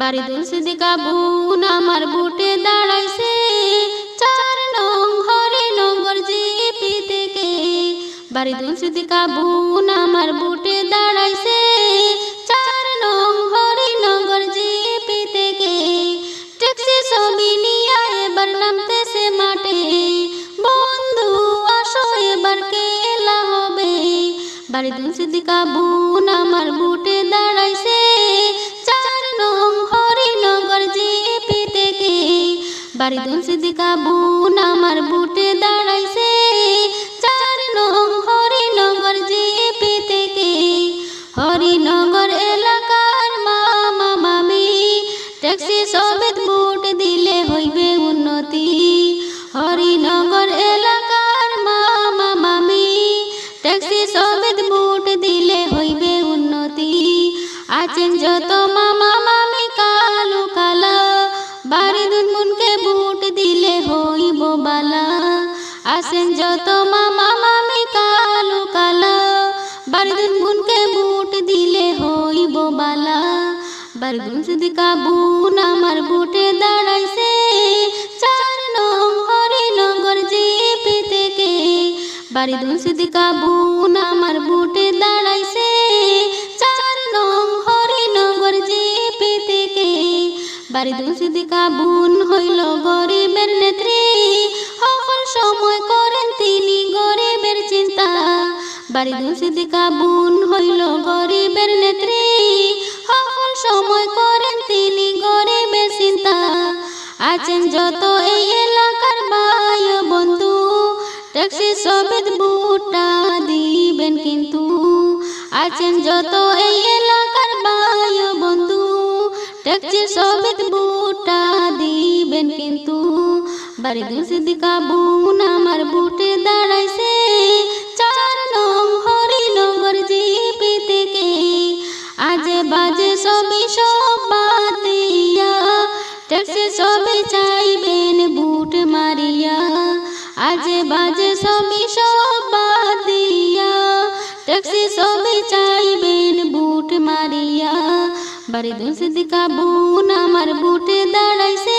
বাড়ি দুলসিদিকা বোন আমার বুটে দাঁড়াইছে। চার নং হরে নগর জিপি থেকে। বাড়ি দুলসিদিকা বোন আমার বুটে দাঁড়াইছে। চার নং হরে নগর জিপি থেকে। ট্যাক্সি ছবি নিয়ে এবার নামতেছে মাঠে। বন্ধু, আসো, এবার কেলা হবে। বাড়ি দুলসিদিকা বোন আমার বুটে দাঁড়াইছে। বোন, আমার বুটে দাঁড়াইছে। চার নং হরিনগর জিপি থেকে। হরিনগর এলাকার মামা, মামি, ট্যাক্সি সবেত বুট দিলে হইবে উন্নতি। হরিনগর এলাকার মামা, মামি, ট্যাক্সি সবেত বুট দিলে হইবে উন্নতি। আছেন যত মামা আসেন যত মামা মামি কালু কালা। বাড়ি দুনমুনকে বুট দিলে হইব বালা। বারগুন সিদিকা বুন আমার বুটে দাঁড়াইছে। চার নং হরিনগর জিপি থেকে। বাড়ি দুন সিদিকা বুন আমার বুটে দাঁড়াইছে। চার নং হরিনগর জিপি থেকে। বাড়ি দুন সিদিকা বুন হইল গরিবের বাড়ি সিদিকা বুন হইল গরিবের নেত্রী। সকল সময় করেন তিনি গরিবের চিন্তা। আছেন যত এই এলাকার বায় বন্ধু। ট্যাক্সি সবেদ বুটা দিবেন কিন্তু। আছেন যত এই এলাকার বায় বন্ধু। ট্যাক্সি সবেদ বুটা দিবেন কিন্তু। বাড়ি দুসিদিকা বুন আমার বুটে দাঁড়াইছে। আজে বাজে সবই সবাদিয়া বাতিয়া ট্যাক্সি সবে চাইবেন বুট মারিয়া। বাড়ি দুসিদিকা বুন আমার বুটে দাঁড়াইছে